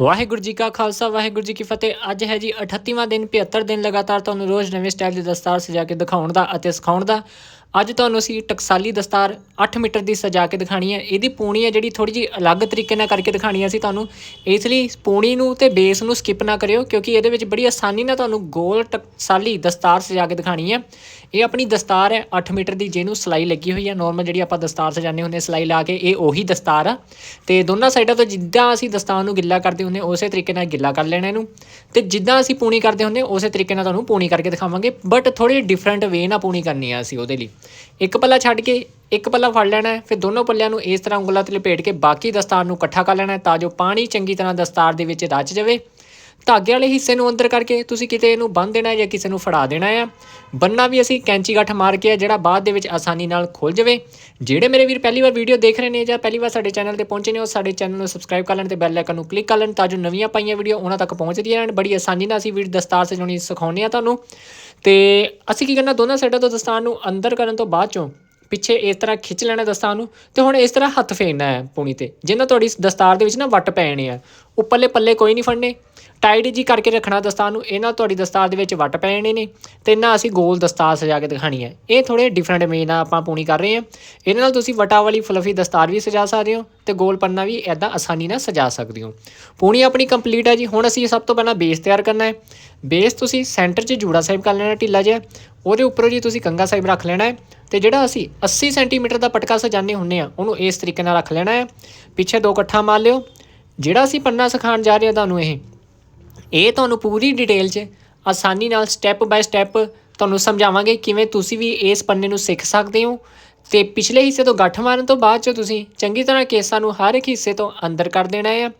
ਵਾਹਿਗੁਰੂ ਜੀ ਕਾ ਖਾਲਸਾ, ਵਾਹਿਗੁਰੂ ਜੀ ਕੀ ਫਤਿਹ। ਅੱਜ ਹੈ ਜੀ 38ਵਾਂ ਦਿਨ 75 ਦਿਨ ਲਗਾਤਾਰ ਤੁਹਾਨੂੰ ਰੋਜ਼ ਨਵੇਂ ਸਟਾਈਲ ਦੀ ਦਸਤਾਰ ਸਜਾ ਕੇ ਦਿਖਾਉਣ ਦਾ ਅਤੇ ਸਿਖਾਉਣ ਦਾ। ਅੱਜ ਤੁਹਾਨੂੰ ਅਸੀਂ ਟਕਸਾਲੀ ਦਸਤਾਰ 8 ਮੀਟਰ ਦੀ ਸਜਾ ਕੇ ਦਿਖਾਣੀ ਹੈ। ਇਹਦੀ ਪੂਣੀ ਹੈ ਜਿਹੜੀ ਥੋੜੀ ਜੀ ਅਲੱਗ ਤਰੀਕੇ ਨਾਲ ਕਰਕੇ ਦਿਖਾਣੀ ਹੈ ਅਸੀਂ ਤੁਹਾਨੂੰ। ਇਸ ਲਈ ਪੂਣੀ ਨੂੰ ਤੇ ਬੇਸ ਨੂੰ ਸਕਿਪ ਨਾ ਕਰਿਓ, ਕਿਉਂਕਿ ਇਹਦੇ ਵਿੱਚ ਬੜੀ ਆਸਾਨੀ ਨਾਲ ਤੁਹਾਨੂੰ ਗੋਲ ਟਕਸਾਲੀ ਦਸਤਾਰ ਸਜਾ ਕੇ ਦਿਖਾਣੀ ਹੈ। ਇਹ ਆਪਣੀ ਦਸਤਾਰ ਹੈ 8 ਮੀਟਰ ਦੀ, ਜਿਹਨੂੰ ਸਲਾਈ ਲੱਗੀ ਹੋਈ ਹੈ। ਨਾਰਮਲ ਜਿਹੜੀ ਆਪਾਂ ਦਸਤਾਰ ਸਜਾਉਂਦੇ ਹੁੰਦੇ ਸਲਾਈ ਲਾ ਕੇ, ਇਹ ਉਹੀ ਦਸਤਾਰ ਆ। ਤੇ ਦੋਨਾਂ ਸਾਈਡਾਂ ਤੋਂ ਜਿੱਦਾਂ ਅਸੀਂ ਦਸਤਾਰ ਨੂੰ ਗਿੱਲਾ ਕਰਦੇ ਹੁੰਦੇ, ਉਸੇ ਤਰੀਕੇ ਨਾਲ ਗਿੱਲਾ ਕਰ ਲੈਣਾ ਇਹਨੂੰ। ਤੇ ਜਿੱਦਾਂ ਅਸੀਂ ਪੂਣੀ ਕਰਦੇ ਹੁੰਦੇ, ਉਸੇ ਤਰੀਕੇ ਨਾਲ ਤੁਹਾਨੂੰ ਪੂਣੀ ਕਰਕੇ ਦਿਖਾਵਾਂਗੇ। ਬਟ ਥੋੜੀ ਡਿਫਰੈਂਟ ਵੇ ਨਾਲ ਪੂਣੀ ਕਰਨੀ ਆ ਅਸੀਂ ਉਹਦੇ ਲਈ। ਇੱਕ ਪੱਲਾ ਛੱਡ ਕੇ, ਇੱਕ ਪੱਲਾ ਫੜ ਲੈਣਾ ਫਿਰ ਦੋਨੋਂ ਪੱਲਿਆਂ ਨੂੰ ਇਸ ਤਰ੍ਹਾਂ ਉਂਗਲਾਂ ਤੇ ਲਪੇਟ ਕੇ ਬਾਕੀ ਦਸਤਾਰ ਨੂੰ ਇਕੱਠਾ ਕਰ ਲੈਣਾ ਤਾਂ ਜੋ ਪਾਣੀ ਚੰਗੀ ਤਰ੍ਹਾਂ ਦਸਤਾਰ ਦੇ ਵਿੱਚ ਰਚ ਜਾਵੇ। ਧਾਗੇ ਵਾਲੇ ਹਿੱਸੇ ਨੂੰ ਅੰਦਰ ਕਰਕੇ ਤੁਸੀਂ ਕਿਤੇ ਇਹਨੂੰ ਬੰਨ ਦੇਣਾ ਹੈ ਜਾਂ ਕਿਸੇ ਨੂੰ ਫੜਾ ਦੇਣਾ ਹੈ। ਬੰਨਾ ਵੀ ਅਸੀਂ ਕੈਂਚੀ ਗੱਠ ਮਾਰ ਕੇ ਹੈ ਜਿਹੜਾ ਬਾਅਦ ਦੇ ਵਿੱਚ ਆਸਾਨੀ ਨਾਲ ਖੁੱਲ ਜਾਵੇ। ਜਿਹੜੇ ਮੇਰੇ ਵੀਰ ਪਹਿਲੀ ਵਾਰ ਵੀਡੀਓ ਦੇਖ ਰਹੇ ਨੇ ਜਾਂ ਪਹਿਲੀ ਵਾਰ ਸਾਡੇ ਚੈਨਲ ਤੇ ਪਹੁੰਚੇ ਨੇ, ਉਹ ਸਾਡੇ ਚੈਨਲ ਨੂੰ ਸਬਸਕ੍ਰਾਈਬ ਕਰ ਲੈਣ ਤੇ ਬੈਲ ਆਈਕਨ ਨੂੰ ਕਲਿੱਕ ਕਰ ਲੈਣ ਤਾਂ ਜੋ ਨਵੀਆਂ ਪਾਈਆਂ ਵੀਡੀਓ ਉਹਨਾਂ ਤੱਕ ਪਹੁੰਚਦੀਆਂ ਰਹਿਣ। ਬੜੀ ਆਸਾਨੀ ਨਾਲ ਅਸੀਂ ਵੀਡੀਓ ਦਸਤਾਰ ਸਜਾਉਣੀ ਸਿਖਾਉਂਦੇ ਆ ਤੁਹਾਨੂੰ। ਤੇ ਅਸੀਂ ਕੀ ਕਰਨਾ, ਦੋਨਾਂ ਸਾਈਡਾਂ ਤੋਂ ਦਸਤਾਰ ਨੂੰ ਅੰਦਰ ਕਰਨ ਤੋਂ ਬਾਅਦ ਚੋਂ ਪਿੱਛੇ ਇਸ ਤਰ੍ਹਾਂ ਖਿੱਚ ਲੈਣਾ ਦਸਤਾਰ ਨੂੰ ਤੇ ਹੁਣ ਇਸ ਤਰ੍ਹਾਂ ਹੱਥ ਫੇਰਨਾ ਹੈ ਪੂਣੀ ਤੇ। ਜਿੰਨਾ ਤੁਹਾਡੀ ਦਸਤਾਰ ਦੇ ਵਿੱਚ ਨਾ ਵੱਟ ਪੈ ਜਾਣੇ ਆ, ਉੱਪਰਲੇ ਪੱਲੇ ਕੋਈ ਨਹੀਂ ਫੜਨੇ। ਟਾਈਟ ਜੀ ਕਰਕੇ ਰੱਖਣਾ ਦਸਤਾਰ ਨੂੰ ਇਹਨਾਂ ਤੁਹਾਡੀ ਦਸਤਾਰ ਦੇ ਵਿੱਚ ਵੱਟ ਪੈ ਜਾਣੇ ਨੇ ਤੇ ਨਾ ਅਸੀਂ ਗੋਲ ਦਸਤਾਰ ਸਜਾ ਕੇ ਦਿਖਾਣੀ ਹੈ। ਇਹ ਥੋੜੇ ਡਿਫਰੈਂਟ ਵੇ ਨਾਲ ਆਪਾਂ ਪੂਣੀ ਕਰ ਰਹੇ ਹਾਂ। ਇਹਨਾਂ ਨਾਲ ਤੁਸੀਂ ਵਟਾ ਵਾਲੀ ਫਲਫੀ ਦਸਤਾਰ ਵੀ ਸਜਾ ਸਕਦੇ ਹੋ ਤੇ ਗੋਲ ਪੰਨਾ ਵੀ ਐਦਾਂ ਆਸਾਨੀ ਨਾਲ ਸਜਾ ਸਕਦੇ ਹੋ। ਪੂਣੀ ਆਪਣੀ ਕੰਪਲੀਟ ਹੈ ਜੀ, ਹੁਣ ਅਸੀਂ ਸਭ ਤੋਂ ਪਹਿਲਾਂ ਬੇਸ ਤਿਆਰ ਕਰਨਾ ਹੈ। ਬੇਸ ਤੁਸੀਂ ਸੈਂਟਰ 'ਚ ਜੂੜਾ ਸਾਹਿਬ ਕਰ ਲੈਣਾ, ਢਿੱਲਾ ਜਿਹਾ। ਉਹਦੇ ਉੱਪਰੋਂ ਜੀ ਤੁਸੀਂ ਕੰਗਾ ਸਾਹਿਬ ਰੱਖ ਲੈਣਾ ਹੈ। ਤੇ ਜਿਹੜਾ ਅਸੀਂ 80 ਸੈਂਟੀਮੀਟਰ ਦਾ ਪਟਕਾ ਸਜਾਣੇ ਹੁੰਨੇ ਆ ਉਹਨੂੰ ਇਸ ਤਰੀਕੇ ਨਾਲ ਰੱਖ ਲੈਣਾ ਹੈ। ਪਿੱਛੇ ਦੋ ਇਕੱਠਾ ਮਾਰ ਲਿਓ। ਜਿਹੜਾ ਅਸੀਂ ਪੰਨਾ ਸਿਖਾਉਣ ਜਾ ਰਹੇ ਹਾਂ ਤੁਹਾਨੂੰ ਇਹ ਇਹ ਤੁਹਾਨੂੰ ਪੂਰੀ ਡਿਟੇਲ 'ਚ ਆਸਾਨੀ ਨਾਲ ਸਟੈਪ ਬਾਈ ਸਟੈਪ ਤੁਹਾਨੂੰ ਸਮਝਾਵਾਂਗੇ ਕਿਵੇਂ ਤੁਸੀਂ ਵੀ ਇਸ ਪੰਨੇ ਨੂੰ ਸਿੱਖ ਸਕਦੇ ਹੋ। ਤੇ ਪਿਛਲੇ ਹਿੱਸੇ ਤੋਂ ਗੱਠ ਮਾਰਨ ਤੋਂ ਬਾਅਦ 'ਚ ਤੁਸੀਂ ਚੰਗੀ ਤਰ੍ਹਾਂ ਕੇਸਾਂ ਨੂੰ ਹਰ ਇੱਕ ਹਿੱਸੇ ਤੋਂ ਅੰਦਰ ਕਰ ਦੇਣਾ ਹੈ।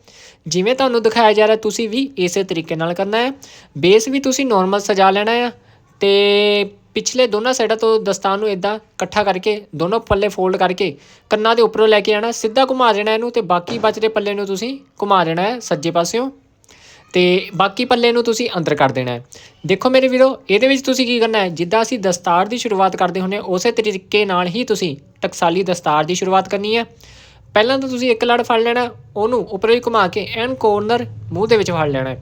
ਜਿਵੇਂ ਤੁਹਾਨੂੰ ਦਿਖਾਇਆ ਜਾ ਰਿਹਾ, ਤੁਸੀਂ ਵੀ ਇਸੇ ਤਰੀਕੇ ਨਾਲ ਕਰਨਾ ਹੈ। ਬੇਸ ਵੀ ਤੁਸੀਂ ਨਾਰਮਲ ਸਜਾ ਲੈਣਾ ਹੈ। ਤੇ ਪਿਛਲੇ ਦੋਨਾਂ ਸਾਈਡਾਂ ਤੋਂ ਦਸਤਾਨ ਨੂੰ ਇਦਾਂ ਇਕੱਠਾ ਕਰਕੇ, ਦੋਨੋਂ ਪੱਲੇ ਫੋਲਡ ਕਰਕੇ ਕੰਨਾਂ ਦੇ ਉੱਪਰੋਂ ਲੈ ਕੇ ਆਣਾ, ਸਿੱਧਾ ਘੁਮਾ ਦੇਣਾ ਇਹਨੂੰ ਤੇ ਬਾਕੀ ਬਚਦੇ ਪੱਲੇ ਨੂੰ ਤੁਸੀਂ ਘੁਮਾ ਦੇਣਾ ਹੈ ਸੱਜੇ ਪਾਸਿਓਂ ਤੇ ਬਾਕੀ ਪੱਲੇ ਨੂੰ ਤੁਸੀਂ ਅੰਦਰ ਕਰ ਦੇਣਾ ਹੈ। ਦੇਖੋ ਮੇਰੇ ਵੀਰੋ, ਇਹਦੇ ਵਿੱਚ ਤੁਸੀਂ ਕੀ ਕਰਨਾ ਹੈ? ਜਿੱਦਾਂ ਅਸੀਂ ਦਸਤਾਰ ਦੀ ਸ਼ੁਰੂਆਤ ਕਰਦੇ ਹੁੰਨੇ ਉਸੇ ਤਰੀਕੇ ਨਾਲ ਹੀ ਤੁਸੀਂ ਟਕਸਾਲੀ ਦਸਤਾਰ ਦੀ ਸ਼ੁਰੂਆਤ ਕਰਨੀ ਹੈ। ਪਹਿਲਾਂ ਤਾਂ ਤੁਸੀਂ ਇੱਕ ਲੜ ਫੜ ਲੈਣਾ, ਉਹਨੂੰ ਉੱਪਰੋਂ ਹੀ ਘੁਮਾ ਕੇ ਐਨ ਕੋਰਨਰ ਮੂੰਹ ਦੇ ਵਿੱਚ ਫੜ ਲੈਣਾ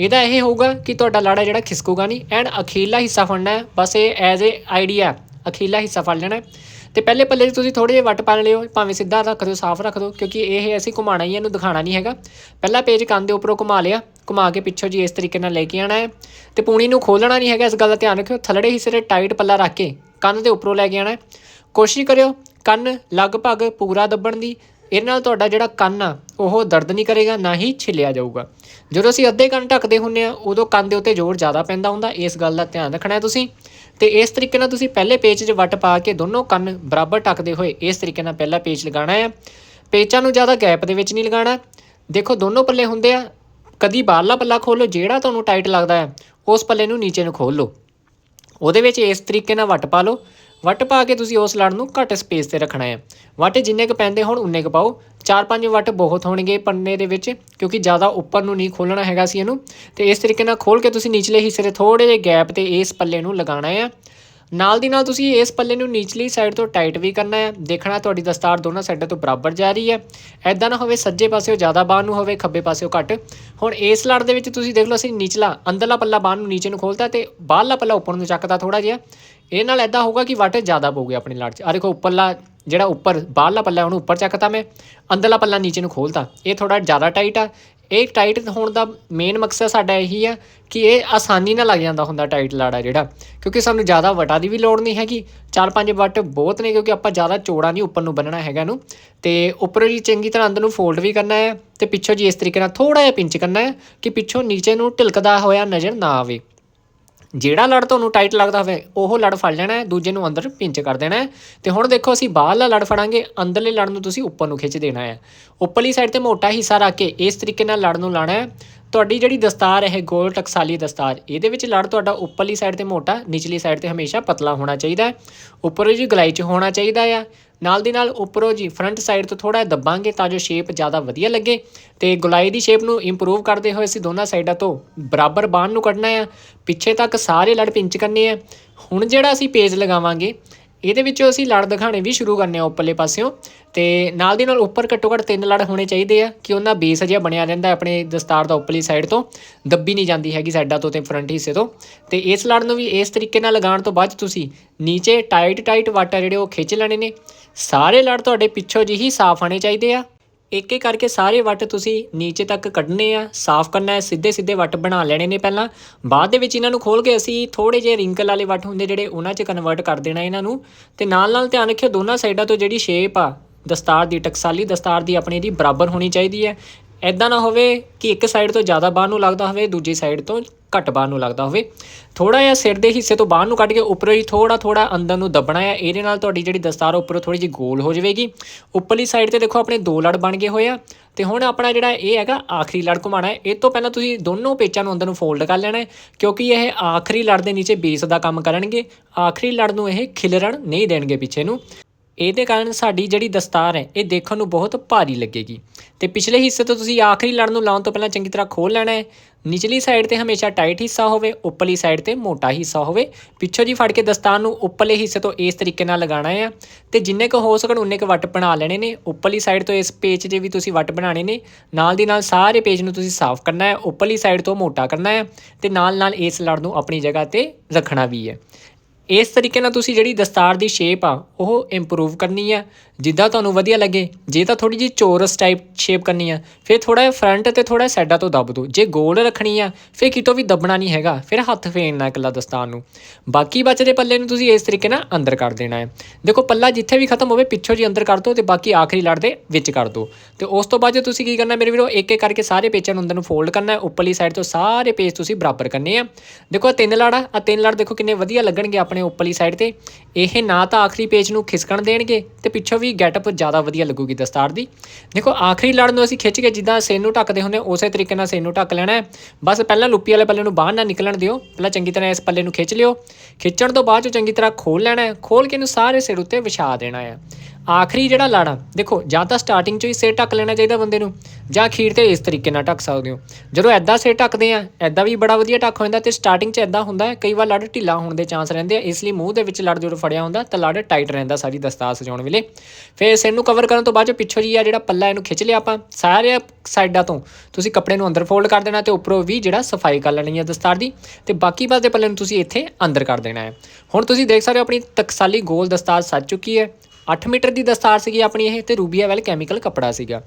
ਇਹਦਾ ਇਹ ਹੋਊਗਾ ਕਿ ਤੁਹਾਡਾ ਲਾੜਾ ਜਿਹੜਾ ਖਿਸਕੂਗਾ ਨਹੀਂ ਐਂਡ ਅਖੀਲਾ ਹਿੱਸਾ ਫੜਨਾ ਹੈ। ਬਸ ਇਹ ਐਜ਼ ਏ ਆਈਡੀਆ ਅਖੀਲਾ ਹਿੱਸਾ ਫੜ ਲੈਣਾ ਹੈ। ਤੇ ਪਹਿਲੇ ਪੱਲੇ 'ਚ ਤੁਸੀਂ ਥੋੜੇ ਜਿਹੇ ਵੱਟ ਪਾ ਲਿਓ, ਭਾਵੇਂ ਸਿੱਧਾ ਰੱਖ ਦਿਓ, ਸਾਫ਼ ਰੱਖ ਦਿਓ, ਕਿਉਂਕਿ ਇਹ ਅਸੀਂ ਘੁਮਾਣਾ ਹੀ ਇਹਨੂੰ ਦਿਖਾਣਾ ਨਹੀਂ ਹੈਗਾ। ਪਹਿਲਾ ਪੇਜ ਕੰਨ ਦੇ ਉੱਪਰੋਂ ਘੁਮਾ ਲਿਆ, ਘੁਮਾ ਕੇ ਪਿੱਛੋਂ ਜੀ ਇਸ ਤਰੀਕੇ ਨਾਲ ਲੈ ਕੇ ਆਣਾ ਹੈ। ਤੇ ਪੂਣੀ ਨੂੰ ਖੋਲਣਾ ਨਹੀਂ ਹੈਗਾ, ਇਸ ਗੱਲ ਦਾ ਧਿਆਨ ਰੱਖਿਓ। ਥੱਲੜੇ ਹਿੱਸੇ ਤੇ ਟਾਈਟ ਪੱਲਾ ਰੱਖ ਕੇ ਕੰਨ ਦੇ ਉੱਪਰੋਂ ਲੈ ਕੇ ਆਣਾ ਹੈ। ਕੋਸ਼ਿਸ਼ ਕਰਿਓ, ਕੰਨ ਲਗਭਗ ਪੂਰਾ ਦੱਬਣ ਦੀ ਇਹਦੇ ਨਾਲ ਤੁਹਾਡਾ ਜਿਹੜਾ ਕੰਨ ਆ, ਉਹ ਦਰਦ ਨਹੀਂ ਕਰੇਗਾ, ਨਾ ਹੀ ਛਿੱਲਿਆ ਜਾਊਗਾ। ਜਦੋਂ ਅਸੀਂ ਅੱਧੇ ਕੰਨ ਢੱਕਦੇ ਹੁੰਨੇ ਆ, ਉਦੋਂ ਕੰਨ ਦੇ ਉੱਤੇ ਜ਼ੋਰ ਜ਼ਿਆਦਾ ਪੈਂਦਾ ਹੁੰਦਾ, ਇਸ ਗੱਲ ਦਾ ਧਿਆਨ ਰੱਖਣਾ ਹੈ ਤੁਸੀਂ। ਤੇ ਇਸ ਤਰੀਕੇ ਨਾਲ ਤੁਸੀਂ ਪਹਿਲੇ ਪੇਜ 'ਚ ਵੱਟ ਪਾ ਕੇ ਦੋਨੋਂ ਕੰਨ ਬਰਾਬਰ ਟੱਕਦੇ ਹੋਏ ਇਸ ਤਰੀਕੇ ਨਾਲ ਪਹਿਲਾ ਪੇਚ ਲਗਾਉਣਾ ਹੈ। ਪੇਚਾਂ ਨੂੰ ਜ਼ਿਆਦਾ ਗੈਪ ਦੇ ਵਿੱਚ ਨਹੀਂ ਲਗਾਉਣਾ। ਦੇਖੋ, ਦੋਨੋਂ ਪੱਲੇ ਹੁੰਦੇ ਆ, ਕਦੀ ਬਾਹਰਲਾ ਪੱਲਾ ਖੋਲੋ ਜਿਹੜਾ ਤੁਹਾਨੂੰ ਟਾਈਟ ਲੱਗਦਾ ਹੈ, ਉਸ ਪੱਲੇ ਨੂੰ ਨੀਚੇ ਨੂੰ ਖੋਲ ਲਓ। ਉਹਦੇ ਵਿੱਚ ਇਸ ਤਰੀਕੇ ਨਾਲ ਵੱਟ ਪਾ ਲਓ। ਵੱਟ ਪਾ ਕੇ ਤੁਸੀਂ ਉਸ ਲੜ ਨੂੰ ਘੱਟ ਸਪੇਸ ਤੇ ਰੱਖਣਾ ਹੈ। ਵੱਟ ਜਿੰਨੇ ਕੁ ਪੈਂਦੇ ਹੋਣ, ਉਨੇ ਕੁ ਪਾਓ। 4-5 ਵੱਟ ਬਹੁਤ ਹੋਣਗੇ ਪੰਨੇ ਦੇ ਵਿੱਚ, ਕਿਉਂਕਿ ਜ਼ਿਆਦਾ ਉੱਪਰ ਨੂੰ ਨਹੀਂ ਖੋਲਣਾ ਹੈਗਾ ਸੀ ਇਹਨੂੰ। ਤੇ ਇਸ ਤਰੀਕੇ ਨਾਲ ਖੋਲ ਕੇ ਤੁਸੀਂ ਨਿਚਲੇ ਹਿੱਸੇ ਦੇ ਥੋੜੇ ਜਿਹੇ ਗੈਪ ਤੇ ਇਸ ਪੱਲੇ ਨੂੰ ਲਗਾਉਣਾ ਹੈ। ਨਾਲ ਦੀ ਨਾਲ ਤੁਸੀਂ ਇਸ ਪੱਲੇ ਨੂੰ ਨੀਚਲੀ ਸਾਈਡ ਤੋਂ ਟਾਈਟ ਵੀ ਕਰਨਾ ਹੈ। ਦੇਖਣਾ ਤੁਹਾਡੀ ਦਸਤਾਰ ਦੋਨਾਂ ਸਾਈਡਾਂ ਤੋਂ ਬਰਾਬਰ ਜਾ ਰਹੀ ਹੈ। ਐਦਾਂ ਨਾ ਹੋਵੇ ਸੱਜੇ ਪਾਸਿਓ ਜ਼ਿਆਦਾ ਬਾਹਰ ਨੂੰ ਹੋਵੇ, ਖੱਬੇ ਪਾਸਿਓ ਘੱਟ। ਹੁਣ ਇਸ ਲੜ ਦੇ ਵਿੱਚ ਤੁਸੀਂ ਦੇਖ ਲਓ, ਅਸੀਂ ਨੀਚਲਾ, ਅੰਦਰਲਾ ਪੱਲਾ ਬਾਹਰ ਨੂੰ ਨੀਚੇ ਨੂੰ ਖੋਲਤਾ ਤੇ ਬਾਹਰਲਾ ਪੱਲਾ ਉੱਪਰ ਨੂੰ ਚੱਕਦਾ ਥੋੜਾ ਜਿਹਾ। ਇਹ ਨਾਲ ਐਦਾਂ ਹੋਊਗਾ ਕਿ ਵੱਟ ਜ਼ਿਆਦਾ ਪਊਗੇ ਆਪਣੀ ਲੜ 'ਚ। ਆ ਦੇਖੋ, ਉੱਪਰਲਾ ਜਿਹੜਾ ਉੱਪਰ, ਬਾਹਰਲਾ ਪੱਲਾ ਉਹਨੂੰ ਉੱਪਰ ਚੱਕਤਾ ਮੈਂ, ਅੰਦਰਲਾ ਪੱਲਾ ਨੀਚੇ ਨੂੰ ਖੋਲਤਾ। ਇਹ ਥੋੜਾ ਜ਼ਿਆਦਾ ਟਾਈਟ ਆ। ਇਹ ਟਾਈਟ ਹੋਣ ਦਾ ਮੇਨ ਮਕਸਦ ਸਾਡਾ ਇਹੀ ਆ ਕਿ ਇਹ ਆਸਾਨੀ ਨਾਲ ਲੱਗ ਜਾਂਦਾ ਹੁੰਦਾ ਟਾਈਟ ਲਾੜਾ ਜਿਹੜਾ, ਕਿਉਂਕਿ ਸਾਨੂੰ ਜ਼ਿਆਦਾ ਵਟਾ ਦੀ ਵੀ ਲੋੜ ਨਹੀਂ ਹੈਗੀ। ਚਾਰ ਪੰਜ ਵੱਟ ਬਹੁਤ ਨੇ ਕਿਉਂਕਿ ਆਪਾਂ ਜ਼ਿਆਦਾ ਚੌੜਾ ਨਹੀਂ ਉੱਪਰ ਨੂੰ ਬੰਨਣਾ ਹੈਗਾ ਇਹਨੂੰ। ਤੇ ਉੱਪਰੋਂ ਜੀ ਚੰਗੀ ਤਰ੍ਹਾਂ ਅੰਦਰ ਨੂੰ ਫੋਲਡ ਵੀ ਕਰਨਾ ਹੈ ਤੇ ਪਿੱਛੋਂ ਜੀ ਇਸ ਤਰੀਕੇ ਨਾਲ ਥੋੜਾ ਜਿਹਾ ਪਿੰਚ ਕਰਨਾ ਹੈ ਕਿ ਪਿੱਛੋਂ ਨੀਚੇ ਨੂੰ ਢਿਲਕਦਾ ਹੋਇਆ ਨਜ਼ਰ ਨਾ ਆਵੇ। ਜਿਹੜਾ ਲੜ ਤੁਹਾਨੂੰ ਟਾਈਟ ਲੱਗਦਾ ਹੋਵੇ, ਉਹ ਲੜ ਫੜ ਲੈਣਾ ਹੈ, ਦੂਜੇ ਨੂੰ ਅੰਦਰ ਪਿੰਚ ਕਰ ਦੇਣਾ ਹੈ। ਤੇ ਹੁਣ ਦੇਖੋ, ਅਸੀਂ ਬਾਹਰਲਾ ਲੜ ਫੜਾਂਗੇ, ਅੰਦਰਲੇ ਲੜ ਨੂੰ ਤੁਸੀਂ ਉੱਪਰ ਨੂੰ ਖਿੱਚ ਦੇਣਾ ਹੈ। ਉੱਪਰਲੀ ਸਾਈਡ ਤੇ ਮੋਟਾ ਹਿੱਸਾ ਰੱਖ ਕੇ ਇਸ ਤਰੀਕੇ ਨਾਲ ਲੜ ਨੂੰ ਲਾਣਾ ਹੈ। ਤੁਹਾਡੀ ਜਿਹੜੀ ਦਸਤਾਰ ਹੈ, ਗੋਲ ਟਕਸਾਲੀ ਦਸਤਾਰ, ਇਹਦੇ ਵਿੱਚ ਲੜ ਤੁਹਾਡਾ ਉੱਪਰਲੀ ਸਾਈਡ ਤੇ ਮੋਟਾ, ਨਿਚਲੀ ਸਾਈਡ ਤੇ ਹਮੇਸ਼ਾ ਪਤਲਾ ਹੋਣਾ ਚਾਹੀਦਾ ਹੈ। ਉੱਪਰ ਜੀ ਗਲਾਈ 'ਚ ਹੋਣਾ ਚਾਹੀਦਾ ਆ। ਨਾਲ ਦੀ ਨਾਲ ਉੱਪਰੋਂ ਜੀ ਫਰੰਟ ਸਾਈਡ ਤੋਂ ਥੋੜਾ ਦੱਬਾਂਗੇ ਤਾਂ ਜੋ ਸ਼ੇਪ ਜ਼ਿਆਦਾ ਵਧੀਆ ਲੱਗੇ ਤੇ ਗੁਲਾਈ ਦੀ ਸ਼ੇਪ ਨੂੰ ਇੰਪਰੂਵ ਕਰਦੇ ਹੋਏ ਅਸੀਂ ਦੋਨਾਂ ਸਾਈਡਾਂ ਤੋਂ ਬਰਾਬਰ ਬਾਣ ਨੂੰ ਕੱਢਣਾ ਆ। ਪਿੱਛੇ ਤੱਕ ਸਾਰੇ ਲੜ ਪਿੰਚ ਕਰਨੇ ਆ। ਹੁਣ ਜਿਹੜਾ ਅਸੀਂ ਪੇਜ ਲਗਾਵਾਂਗੇ ਇਹਦੇ ਵਿੱਚੋਂ ਅਸੀਂ ਲੜ ਦਿਖਾਣੇ ਵੀ ਸ਼ੁਰੂ ਕਰਨੇ ਆ ਉੱਪਰਲੇ ਪਾਸਿਓਂ। ਤੇ ਨਾਲ ਦੀ ਨਾਲ ਉੱਪਰ ਘੱਟੋ ਘੱਟ ਤਿੰਨ ਲੜ ਹੋਣੇ ਚਾਹੀਦੇ ਆ ਕਿ ਉਹਨਾਂ ਬੇਸ ਜਿਹਾ ਬਣਿਆ ਰਹਿੰਦਾ ਆਪਣੇ ਦਸਤਾਰ ਦਾ ਉੱਪਰਲੀ ਸਾਈਡ ਤੋਂ, ਦੱਬੀ ਨਹੀਂ ਜਾਂਦੀ ਹੈਗੀ ਸਾਈਡਾਂ ਤੋਂ ਤੇ ਫਰੰਟ ਹਿੱਸੇ ਤੋਂ। ਤੇ ਇਸ ਲੜ ਨੂੰ ਵੀ ਇਸ ਤਰੀਕੇ ਨਾਲ ਲਗਾਉਣ ਤੋਂ ਬਾਅਦ ਤੁਸੀਂ ਨੀਚੇ ਟਾਈਟ ਟਾਈਟ ਵਾਟਾ ਜਿਹੜੇ ਉਹ ਖਿੱਚ ਲੈਣੇ ਨੇ। ਸਾਰੇ ਲੜ ਤੁਹਾਡੇ ਪਿੱਛੋਂ ਜਿਹੀ ਸਾਫ਼ ਆਣੇ ਚਾਹੀਦੇ ਆ। ਇੱਕ ਇੱਕ ਕਰਕੇ ਸਾਰੇ ਵੱਟ ਤੁਸੀਂ ਨੀਚੇ ਤੱਕ ਕੱਢਨੇ ਆ, ਸਾਫ਼ ਕਰਨਾ ਹੈ ਸਿੱਧੇ ਸਿੱਧੇ ਵੱਟ ਬਣਾ ਲੈਣੇ ਨੇ ਪਹਿਲਾਂ। ਬਾਅਦ ਦੇ ਵਿੱਚ ਇਹਨਾਂ ਨੂੰ ਖੋਲ ਕੇ ਅਸੀਂ ਥੋੜੇ ਜਿਹੇ ਰਿੰਕਲ ਵਾਲੇ ਵੱਟ ਹੁੰਦੇ ਜਿਹੜੇ ਉਹਨਾਂ 'ਚ ਕਨਵਰਟ ਕਰ ਦੇਣਾ ਇਹਨਾਂ ਨੂੰ। ਤੇ ਨਾਲ ਨਾਲ ਧਿਆਨ ਰੱਖਿਓ, ਦੋਨਾਂ ਸਾਈਡਾਂ ਤੋਂ ਜਿਹੜੀ ਸ਼ੇਪ ਆ, ਦਸਤਾਰ ਦੀ, ਟਕਸਾਲੀ ਦਸਤਾਰ ਦੀ ਆਪਣੀ ਦੀ ਬਰਾਬਰ ਹੋਣੀ ਚਾਹੀਦੀ ਹੈ। ਐਦਾਂ ਨਾ ਹੋਵੇ ਕਿ ਇੱਕ ਸਾਈਡ ਤੋਂ ਜ਼ਿਆਦਾ ਬਾਹਰ ਨੂੰ ਲੱਗਦਾ ਹੋਵੇ, ਦੂਜੀ ਸਾਈਡ ਤੋਂ ਘੱਟ ਬਾਹਰ ਨੂੰ ਲੱਗਦਾ ਹੋਵੇ। ਥੋੜਾ ਜਿਹਾ ਸਿਰ ਦੇ ਹਿੱਸੇ ਤੋਂ ਬਾਹਰ ਨੂੰ ਕੱਢ ਕੇ ਉੱਪਰੋਂ ਹੀ ਥੋੜਾ ਥੋੜਾ ਅੰਦਰ ਨੂੰ ਦੱਬਣਾ ਹੈ। ਇਹਦੇ ਨਾਲ ਤੁਹਾਡੀ ਜਿਹੜੀ ਦਸਤਾਰ ਉੱਪਰੋਂ ਥੋੜੀ ਜਿਹੀ ਗੋਲ ਹੋ ਜਾਵੇਗੀ। ਉੱਪਰਲੀ ਸਾਈਡ ਤੇ ਦੇਖੋ ਆਪਣੇ ਦੋ ਲੜ ਬਣ ਗਏ ਹੋਏ ਆ। ਤੇ ਹੁਣ ਆਪਣਾ ਜਿਹੜਾ ਇਹ ਹੈਗਾ, ਆਖਰੀ ਲੜ ਘੁਮਾਣਾ ਹੈ। ਇਹ ਤੋਂ ਪਹਿਲਾਂ ਤੁਸੀਂ ਦੋਨੋਂ ਪੇਚਾਂ ਨੂੰ ਅੰਦਰ ਨੂੰ ਫੋਲਡ ਕਰ ਲੈਣਾ ਹੈ, ਕਿਉਂਕਿ ਇਹ ਆਖਰੀ ਲੜ ਦੇ ਨੀਚੇ ਬੇਸ ਦਾ ਕੰਮ ਕਰਨਗੇ। ਆਖਰੀ ਲੜ ਨੂੰ ਇਹ ਖਿਲਰਣ ਨਹੀਂ ਦੇਣਗੇ ਪਿੱਛੇ ਨੂੰ। ਇਹਦੇ ਕਾਰਨ ਸਾਡੀ ਜਿਹੜੀ ਦਸਤਾਰ ਹੈ, ਇਹ ਦੇਖਣ ਨੂੰ ਬਹੁਤ ਭਾਰੀ ਲੱਗੇਗੀ। ਤੇ ਪਿਛਲੇ ਹਿੱਸੇ ਤੋਂ ਤੁਸੀਂ ਆਖਰੀ ਲੜ ਨੂੰ ਲਾਉਣ ਤੋਂ ਪਹਿਲਾਂ ਚੰਗੀ ਤਰ੍ਹਾਂ ਖੋਲ ਲੈਣਾ ਹੈ। ਨਿਚਲੀ ਸਾਈਡ ਤੇ ਹਮੇਸ਼ਾ ਟਾਈਟ ਹਿੱਸਾ ਹੋਵੇ, ਉੱਪਰਲੀ ਸਾਈਡ ਤੇ ਮੋਟਾ ਹਿੱਸਾ ਹੋਵੇ। ਪਿੱਛੋਂ ਜੀ ਫੜ ਕੇ ਦਸਤਾਰ ਨੂੰ ਉੱਪਰਲੇ ਹਿੱਸੇ ਤੋਂ ਇਸ ਤਰੀਕੇ ਨਾਲ ਲਗਾਉਣਾ ਹੈ। ਤੇ ਜਿੰਨੇ ਕੁ ਹੋ ਸਕਣ, ਉਨੇ ਕੁ ਵੱਟ ਬਣਾ ਲੈਣੇ ਨੇ। ਉੱਪਰਲੀ ਸਾਈਡ ਤੋਂ ਇਸ ਪੇਜ ਜੇ ਵੀ ਤੁਸੀਂ ਵੱਟ ਬਣਾਣੇ ਨੇ, ਨਾਲ ਦੀ ਨਾਲ ਸਾਰੇ ਪੇਜ ਨੂੰ ਤੁਸੀਂ ਸਾਫ਼ ਕਰਨਾ ਹੈ। ਉੱਪਰਲੀ ਸਾਈਡ ਤੋਂ ਮੋਟਾ ਕਰਨਾ ਹੈ। ਤੇ ਨਾਲ ਨਾਲ ਇਸ ਲੜ ਨੂੰ ਆਪਣੀ ਜਗ੍ਹਾ ਤੇ ਰੱਖਣਾ ਵੀ ਹੈ। ਇਸ ਤਰੀਕੇ ਨਾਲ ਤੁਸੀਂ ਜਿਹੜੀ ਦਸਤਾਰ ਦੀ ਸ਼ੇਪ ਆ ਉਹ ਇੰਪਰੂਵ ਕਰਨੀ ਆ। ਜਿੱਦਾਂ ਤੁਹਾਨੂੰ ਵਧੀਆ ਲੱਗੇ, ਜੇ ਤਾਂ ਥੋੜੀ ਜਿਹੀ ਚੋਰਸ ਟਾਈਪ ਸ਼ੇਪ ਕਰਨੀ ਆ, ਫਿਰ ਥੋੜਾ ਜਿਹਾ ਫਰੰਟ ਤੇ ਥੋੜਾ ਸਾਈਡਾਂ ਤੋਂ ਦੱਬ ਦਿਓ। ਜੇ ਗੋਲ ਰੱਖਣੀ ਆ, ਫਿਰ ਕਿਤੋਂ ਵੀ ਦੱਬਣਾ ਨਹੀਂ ਹੈਗਾ, ਫਿਰ ਹੱਥ ਫੇਰਨਾ ਇਕੱਲਾ ਦਸਤਾਨ ਨੂੰ। ਬਾਕੀ ਬਚਦੇ ਪੱਲੇ ਨੂੰ ਤੁਸੀਂ ਇਸ ਤਰੀਕੇ ਨਾਲ ਅੰਦਰ ਕਰ ਦੇਣਾ ਹੈ। ਦੇਖੋ, ਪੱਲਾ ਜਿੱਥੇ ਵੀ ਖਤਮ ਹੋਵੇ, ਪਿੱਛੋਂ ਜੀ ਅੰਦਰ ਕਰ ਦਿਓ ਤੇ ਬਾਕੀ ਆਖਰੀ ਲੜ ਦੇ ਵਿੱਚ ਕਰ ਦਿਓ। ਤੇ ਉਸ ਤੋਂ ਬਾਅਦ ਜੇ ਤੁਸੀਂ ਕੀ ਕਰਨਾ ਮੇਰੇ ਵੀਰੋ ਇੱਕ ਇੱਕ ਕਰਕੇ ਸਾਰੇ ਪੇਚਾਂ ਨੂੰ ਅੰਦਰ ਨੂੰ ਫੋਲਡ ਕਰਨਾ ਹੈ। ਉੱਪਰਲੀ ਸਾਈਡ ਤੋਂ ਸਾਰੇ ਪੇਜ ਤੁਸੀਂ ਬਰਾਬਰ ਕਰਨੇ ਆ। ਦੇਖੋ ਆ ਤਿੰਨ ਲੜ ਆ ਤਿੰਨ ਲੜ ਦੇਖੋ ਕਿੰਨੇ ਵਧੀਆ ਲੱਗਣਗੇ ਆਪਣੇ ਉੱਪਰਲੀ ਸਾਈਡ ਤੇ। ਇਹ ਨਾ ਤਾਂ ਆਖਰੀ ਪੇਜ ਨੂੰ ਖਿਸਕਣ ਦੇਣਗੇ ਤੇ ਪਿੱਛੋਂ ਵੀ ਗੈਟਅਪ ਜ਼ਿਆਦਾ ਵਧੀਆ ਲੱਗੂਗੀ ਦਸਤਾਰ ਦੀ। ਦੇਖੋ, ਆਖਰੀ ਲੜ ਨੂੰ ਅਸੀਂ ਖਿੱਚ ਕੇ ਜਿੱਦਾਂ ਸਿਰ ਨੂੰ ਢੱਕਦੇ ਹੁੰਦੇ ਉਸੇ ਤਰੀਕੇ ਨਾਲ ਸੇਨ ਨੂੰ ਢੱਕ ਲੈਣਾ ਹੈ। ਬਸ ਪਹਿਲਾਂ ਲੁੱਪੀ ਵਾਲੇ ਪੱਲੇ ਨੂੰ ਬਾਹਰ ਨਾ ਨਿਕਲਣ ਦਿਓ। ਪਹਿਲਾਂ ਚੰਗੀ ਤਰ੍ਹਾਂ ਇਸ ਪੱਲੇ ਨੂੰ ਖਿੱਚ ਲਿਓ। ਖਿੱਚਣ ਤੋਂ ਬਾਅਦ ਜੋ ਚੰਗੀ ਤਰ੍ਹਾਂ ਖੋਲ ਲੈਣਾ ਹੈ। ਖੋਲ ਕੇ ਇਹਨੂੰ ਸਾਰੇ ਸਿਰ ਉੱਤੇ ਵਿਛਾ ਦੇਣਾ ਹੈ। ਆਖਰੀ ਜਿਹੜਾ ਲਾੜਾ, ਦੇਖੋ, ਜਾਂ ਤਾਂ ਸਟਾਰਟਿੰਗ 'ਚ ਹੀ ਸਿਰ ਢੱਕ ਲੈਣਾ ਚਾਹੀਦਾ ਬੰਦੇ ਨੂੰ, ਜਾਂ ਅਖੀਰ ਤੇ ਇਸ ਤਰੀਕੇ ਨਾਲ ਢੱਕ ਸਕਦੇ ਹੋ। ਜਦੋਂ ਐਦਾਂ ਸਿਰ ਢੱਕਦੇ ਆ ਐਦਾਂ ਵੀ ਬੜਾ ਵਧੀਆ ਢੱਕ ਹੋ ਜਾਂਦਾ ਤੇ ਸਟਾਰਟਿੰਗ 'ਚ ਐਦਾਂ ਹੁੰਦਾ ਹੈ, ਕਈ ਵਾਰ ਲੜ ਢਿੱਲਾ ਹੋਣ ਦੇ ਚਾਂਸ ਰਹਿੰਦੇ ਆ, ਇਸ ਲਈ ਮੂੰਹ ਦੇ ਵਿੱਚ ਲੜ ਜਦੋਂ ਫੜਿਆ ਹੁੰਦਾ, ਤਾਂ ਲੜ ਟਾਈਟ ਰਹਿੰਦਾ ਸਾਰੀ ਦਸਤਾਰ ਸਜਾਉਣ ਵੇਲੇ। ਫਿਰ ਸਿਰ ਨੂੰ ਕਵਰ ਕਰਨ ਤੋਂ ਬਾਅਦ 'ਚ ਪਿੱਛੋਂ ਜੀ ਆ ਜਿਹੜਾ ਪੱਲਾ ਇਹਨੂੰ ਖਿੱਚ ਲਿਆ ਆਪਾਂ ਸਾਰੇ ਸਾਈਡਾਂ ਤੋਂ ਤੁਸੀਂ ਕੱਪੜੇ ਨੂੰ ਅੰਦਰ ਫੋਲਡ ਕਰ ਦੇਣਾ ਤੇ ਉੱਪਰੋਂ ਵੀ ਜਿਹੜਾ ਸਫ਼ਾਈ ਕਰ ਲੈਣੀ ਹੈ ਦਸਤਾਰ ਦੀ, ਤੇ ਬਾਕੀ ਬਸ ਦੇ ਪੱਲੇ ਨੂੰ ਤੁਸੀਂ ਇੱਥੇ ਅੰਦਰ ਕਰ ਦੇਣਾ ਹੈ। ਹੁਣ ਤੁਸੀਂ ਦੇਖ ਸਕਦੇ ਹੋ ਆਪਣੀ ਤਕਸਾਲੀ ਗੋਲ ਦਸਤਾਰ ਸੱਜ ਚੁੱਕੀ ਹੈ 8 ਮੀਟਰ ਦੀ ਦਸਤਾਰ ਸੀਗੀ ਆਪਣੀ ਇਹ ਤੇ ਰੂਬੀਆ ਵੈਲ ਕੈਮੀਕਲ ਕੱਪੜਾ ਸੀਗਾ।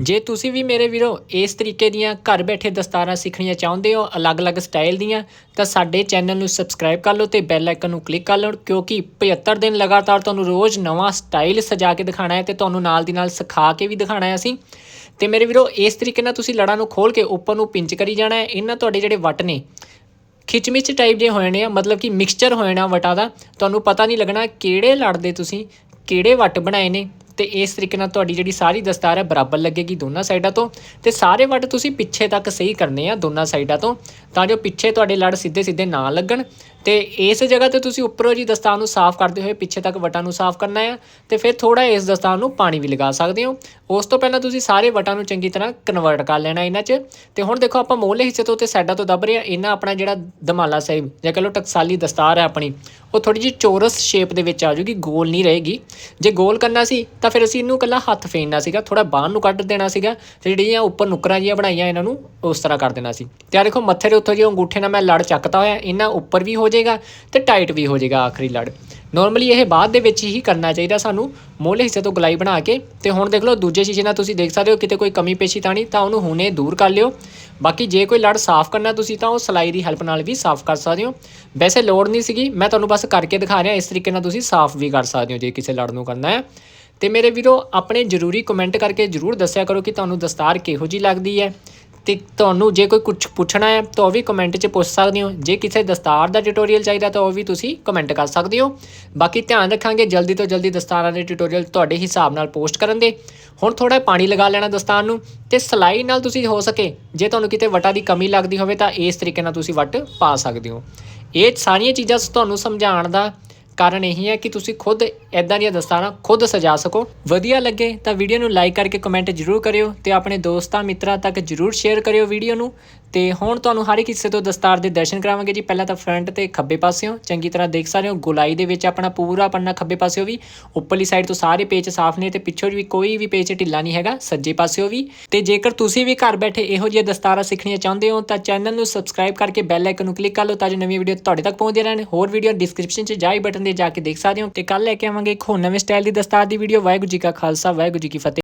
ਜੇ ਤੁਸੀਂ ਵੀ ਮੇਰੇ ਵੀਰੋ ਇਸ ਤਰੀਕੇ ਦੀਆਂ ਘਰ ਬੈਠੇ ਦਸਤਾਰਾਂ ਸਿੱਖਣੀਆਂ ਚਾਹੁੰਦੇ ਹੋ ਅਲੱਗ-ਅਲੱਗ ਸਟਾਈਲ ਦੀਆਂ, ਤਾਂ ਸਾਡੇ ਚੈਨਲ ਨੂੰ ਸਬਸਕ੍ਰਾਈਬ ਕਰ ਲਓ ਤੇ ਬੈਲ ਆਈਕਨ ਨੂੰ ਕਲਿੱਕ ਕਰ ਲਓ, ਕਿਉਂਕਿ 75 ਦਿਨ ਲਗਾਤਾਰ ਤੁਹਾਨੂੰ ਰੋਜ਼ ਨਵਾਂ ਸਟਾਈਲ ਸਜਾ ਕੇ ਦਿਖਾਣਾ ਹੈ ਤੇ ਤੁਹਾਨੂੰ ਨਾਲ ਦੀ ਨਾਲ ਸਿਖਾ ਕੇ ਵੀ ਦਿਖਾਣਾ ਹੈ ਅਸੀਂ। ਤੇ ਮੇਰੇ ਵੀਰੋ, ਇਸ ਤਰੀਕੇ ਨਾਲ ਤੁਸੀਂ ਲੜਾਂ ਨੂੰ ਖੋਲ ਕੇ ਉੱਪਰ ਨੂੰ ਪਿੰਚ ਕਰੀ ਜਾਣਾ ਹੈ। ਇਹਨਾਂ ਤੁਹਾਡੇ ਜਿਹੜੇ ਵੱਟ ਨੇ, ਖਿਚਮਿਚ ਟਾਈਪ ਦੇ ਹੋ ਜਾਣੇ ਆ, ਮਤਲਬ ਕਿ ਮਿਕਸਚਰ ਹੋ ਜਾਣਾ ਵਟਾਂ ਦਾ, ਤੁਹਾਨੂੰ ਪਤਾ ਨਹੀਂ ਲੱਗਣਾ ਕਿਹੜੇ ਲੜਦੇ ਤੁਸੀਂ ਕਿਹੜੇ ਵੱਟ ਬਣਾਏ ਨੇ ਤੇ ਇਸ ਤਰੀਕੇ ਨਾਲ ਤੁਹਾਡੀ ਜਿਹੜੀ ਸਾਰੀ ਦਸਤਾਰ ਹੈ ਬਰਾਬਰ ਲੱਗੇਗੀ ਦੋਨਾਂ ਸਾਈਡਾਂ ਤੋਂ ਤੇ ਸਾਰੇ ਵੱਟ ਤੁਸੀਂ ਪਿੱਛੇ ਤੱਕ ਸਹੀ ਕਰਨੇ ਆ ਦੋਨਾਂ ਸਾਈਡਾਂ ਤੋਂ ਤਾਂ ਜੋ ਪਿੱਛੇ ਤੁਹਾਡੇ ਲੜ ਸਿੱਧੇ ਸਿੱਧੇ ਨਾ ਲੱਗਣ ਤੇ ਇਸ ਜਗ੍ਹਾ ਤੇ ਤੁਸੀਂ ਉੱਪਰੋਂ ਜੀ ਦਸਤਾਰ ਨੂੰ ਸਾਫ਼ ਕਰਦੇ ਹੋਏ ਪਿੱਛੇ ਤੱਕ ਵਟਾਂ ਨੂੰ ਸਾਫ਼ ਕਰਨਾ ਹੈ ਤੇ ਫਿਰ ਥੋੜਾ ਇਸ ਦਸਤਾਰ ਨੂੰ ਪਾਣੀ ਵੀ ਲਗਾ ਸਕਦੇ ਹੋ। ਉਸ ਤੋਂ ਪਹਿਲਾਂ ਤੁਸੀਂ ਸਾਰੇ ਵਟਾਂ ਨੂੰ ਚੰਗੀ ਤਰ੍ਹਾਂ ਕਨਵਰਟ ਕਰ ਲੈਣਾ ਇਹਨਾਂ 'ਚ ਤੇ ਹੁਣ ਦੇਖੋ ਆਪਾਂ ਮੋਹਲੇ ਹਿੱਸੇ ਤੋਂ ਤੇ ਸਾਈਡਾਂ ਤੋਂ ਦੱਬ ਰਹੇ ਆ। ਇਹਨਾਂ ਆਪਣਾ ਜਿਹੜਾ ਦਮਾਲਾ ਸਾਹਿਬ ਜਾਂ ਕਹ ਲਓ ਟਕਸਾਲੀ ਦਸਤਾਰ ਹੈ ਆਪਣੀ ਉਹ ਥੋੜੀ ਜਿਹੀ ਚੋਰਸ ਸ਼ੇਪ ਦੇ ਵਿੱਚ ਆ ਜੂਗੀ ਗੋਲ ਨਹੀਂ ਰਹੇਗੀ। ਜੇ ਗੋਲ ਕਰਨਾ ਸੀ, ਤਾਂ ਫਿਰ ਅਸੀਂ ਇਹਨੂੰ ਇਕੱਲਾ ਹੱਥ ਫੇਰਨਾ ਸੀਗਾ ਥੋੜਾ ਬਾਹਰ ਨੂੰ ਕੱਢ ਦੇਣਾ ਸੀਗਾ, ਤੇ ਜਿਹੜੀਆਂ ਉੱਪਰ ਨੁਕਰਾਂ ਜੀਆਂ ਬਣਾਈਆਂ, ਇਹਨਾਂ ਨੂੰ ਉਸ ਤਰ੍ਹਾਂ ਕਰ ਦੇਣਾ ਸੀ। ਤੇ ਆ ਦੇਖੋ, ਮੱਥੇ ਦੇ ਉੱਤੋਂ ਜੇ ਅੰਗੂਠੇ ਨਾਲ ਮੈਂ ਲੜ ਚੱਕਤਾ ਹੋਇਆ, ਇਹਨਾਂ ਉੱਪਰ ਵੀ ਹੋ ਜਾਏਗਾ ਤੇ ਟਾਈਟ ਵੀ ਹੋ ਜਾਏਗਾ ਆਖਰੀ ਲੜ। ਨਾਰਮਲੀ ਇਹ ਬਾਅਦ ਦੇ ਵਿੱਚ ਹੀ ਕਰਨਾ ਚਾਹੀਦਾ ਸਾਨੂੰ। ਮੋਹਲੇ ਹਿੱਸੇ ਤੋਂ ਗਲਾਈ ਬਣਾ ਕੇ ਤੇ ਹੁਣ ਦੇਖ ਲਓ, ਦੂਜੇ ਸ਼ੀਸ਼ੇ ਨਾਲ ਤੁਸੀਂ ਦੇਖ ਸਕਦੇ ਹੋ, ਕਿਤੇ ਕੋਈ ਕਮੀ ਪੇਸ਼ੀ ਤਾਂ ਨਹੀਂ, ਤਾਂ ਉਹਨੂੰ ਹੁਣੇ ਦੂਰ ਕਰ ਲਿਓ। ਬਾਕੀ ਜੇ ਕੋਈ ਲੜ ਸਾਫ਼ ਕਰਨਾ ਤੁਸੀਂ, ਤਾਂ ਉਹ ਸਲਾਈ ਦੀ ਹੈਲਪ ਨਾਲ ਵੀ ਸਾਫ਼ ਕਰ ਸਕਦੇ ਹੋ। ਵੈਸੇ ਲੋੜ ਨਹੀਂ ਸੀਗੀ, ਮੈਂ ਤੁਹਾਨੂੰ ਬਸ ਕਰਕੇ ਦਿਖਾ ਰਿਹਾ, ਇਸ ਤਰੀਕੇ ਨਾਲ ਤੁਸੀਂ ਸਾਫ਼ ਵੀ ਕਰ ਸਕਦੇ ਹੋ, ਜੇ ਕਿਸੇ ਲੜ ਨੂੰ ਕਰਨਾ ਹੈ। ਤੇ ਮੇਰੇ ਵੀਰੋ, ਆਪਣੇ ਜ਼ਰੂਰੀ ਕਮੈਂਟ ਕਰਕੇ ਜ਼ਰੂਰ ਦੱਸਿਆ ਕਰੋ ਕਿ ਤੁਹਾਨੂੰ ਦਸਤਾਰ ਕਿਹੋ ਜੀ ਲੱਗਦੀ ਹੈ। ਤੇ ਤੁਹਾਨੂੰ ਜੇ ਕੋਈ ਕੁਝ ਪੁੱਛਣਾ ਹੈ, ਤਾਂ ਉਹ ਵੀ ਕਮੈਂਟ 'ਚ ਪੁੱਛ ਸਕਦੇ ਹੋ। ਜੇ ਕਿਸੇ ਦਸਤਾਰ ਦਾ ਟਿਊਟੋਰੀਅਲ ਚਾਹੀਦਾ, ਤਾਂ ਉਹ ਵੀ ਤੁਸੀਂ ਕਮੈਂਟ ਕਰ ਸਕਦੇ ਹੋ। ਬਾਕੀ ਧਿਆਨ ਰੱਖਾਂਗੇ, ਜਲਦੀ ਤੋਂ ਜਲਦੀ ਦਸਤਾਰਾਂ ਦੇ ਟਿਊਟੋਰੀਅਲ ਤੁਹਾਡੇ ਹਿਸਾਬ ਨਾਲ ਪੋਸਟ ਕਰਨ ਦੇ। ਹੁਣ ਥੋੜਾ ਪਾਣੀ ਲਗਾ ਲੈਣਾ ਦਸਤਾਰ ਨੂੰ, ਤੇ ਸਲਾਈ ਨਾਲ ਤੁਸੀਂ ਹੋ ਸਕੇ। ਜੇ ਤੁਹਾਨੂੰ ਕਿਤੇ ਵਟਾ ਦੀ ਕਮੀ ਲੱਗਦੀ ਹੋਵੇ, ਤਾਂ ਇਸ ਤਰੀਕੇ ਨਾਲ ਤੁਸੀਂ ਵੱਟ ਪਾ ਸਕਦੇ ਹੋ। ਇਹ ਸਾਰੀਆਂ ਚੀਜ਼ਾਂ ਤੁਹਾਨੂੰ ਸਮਝਾਉਣ ਦਾ ਕਾਰਨ ਇਹੀ ਹੈ ਕਿ ਤੁਸੀਂ ਖੁਦ ਐਦਾਂ ਦੀਆਂ ਦਸਤਾਰਾਂ ਖੁਦ ਸਜਾ ਸਕੋ। ਵਧੀਆ ਲੱਗੇ ਤਾਂ ਵੀਡੀਓ ਨੂੰ ਲਾਈਕ ਕਰਕੇ ਕਮੈਂਟ ਜ਼ਰੂਰ ਕਰਿਓ ਤੇ ਆਪਣੇ ਦੋਸਤਾਂ ਮਿੱਤਰਾਂ ਤੱਕ ਜ਼ਰੂਰ ਸ਼ੇਅਰ ਕਰਿਓ ਵੀਡੀਓ ਨੂੰ। ਤੇ ਹੁਣ ਤੁਹਾਨੂੰ ਹਰ ਇੱਕ ਹਿੱਸੇ ਤੋਂ ਦਸਤਾਰ ਦੇ ਦਰਸ਼ਨ ਕਰਾਵਾਂਗੇ ਜੀ। ਪਹਿਲਾਂ ਤਾਂ ਫਰੰਟ ਤੇ ਖੱਬੇ ਪਾਸਿਓਂ, ਚੰਗੀ ਤਰ੍ਹਾਂ ਦੇਖ ਸਕਦੇ ਹੋ। ਗੁਲਾਈ ਦੇ ਵਿੱਚ ਆਪਣਾ ਪੂਰਾ ਪੰਨਾ ਖੱਬੇ ਪਾਸਿਓਂ ਵੀ। ਉੱਪਰਲੀ ਸਾਈਡ ਤੋਂ ਸਾਰੇ ਪੇਚ ਸਾਫ਼ ਨੇ ਤੇ ਪਿੱਛੋਂ ਵੀ ਕੋਈ ਵੀ ਪੇਚ ਢਿੱਲਾ ਨਹੀਂ ਹੈਗਾ, ਸੱਜੇ ਪਾਸਿਓਂ ਵੀ। ਤੇ ਜੇਕਰ ਤੁਸੀਂ ਵੀ ਘਰ ਬੈਠੇ ਇਹੋ ਜਿਹੀਆਂ ਦਸਤਾਰਾਂ ਸਿੱਖਣੀਆਂ ਚਾਹੁੰਦੇ ਹੋ, ਤਾਂ ਚੈਨਲ ਨੂੰ ਸਬਸਕ੍ਰਾਈਬ ਕਰਕੇ ਬੈਲ ਆਈਕਨ ਨੂੰ ਕਲਿੱਕ ਕਰ ਲਓ, ਤਾਂ ਜੋ ਨਵੀਂ ਵੀਡੀਓ ਤੁਹਾਡੇ ਤੱਕ ਪਹੁੰਚਦੀ ਰਹਿਣ। ਹੋਰ ਵੀਡੀਓ ਡਿਸਕ੍ਰਿਪਸ਼ਨ 'ਚ ਜਾਈ ਬਟਨ ਤੇ ਜਾ ਕੇ ਦੇਖ ਸਕਦੇ ਹੋ। ਤੇ ਕੱਲ ਲੈ ਕੇ ਆਵਾਂਗੇ ਇੱਕ ਹੋਰ ਨਵੇਂ ਸਟਾਈਲ ਦੀ ਦਸਤਾਰ ਦੀ ਵੀਡੀਓ ਵਾਹਿਗੁਰੂ ਜੀ ਕਾ ਖਾਲਸਾ, ਵਾਹਿਗੁਰੂ ਜੀ ਕੀ ਫਤਿਹ।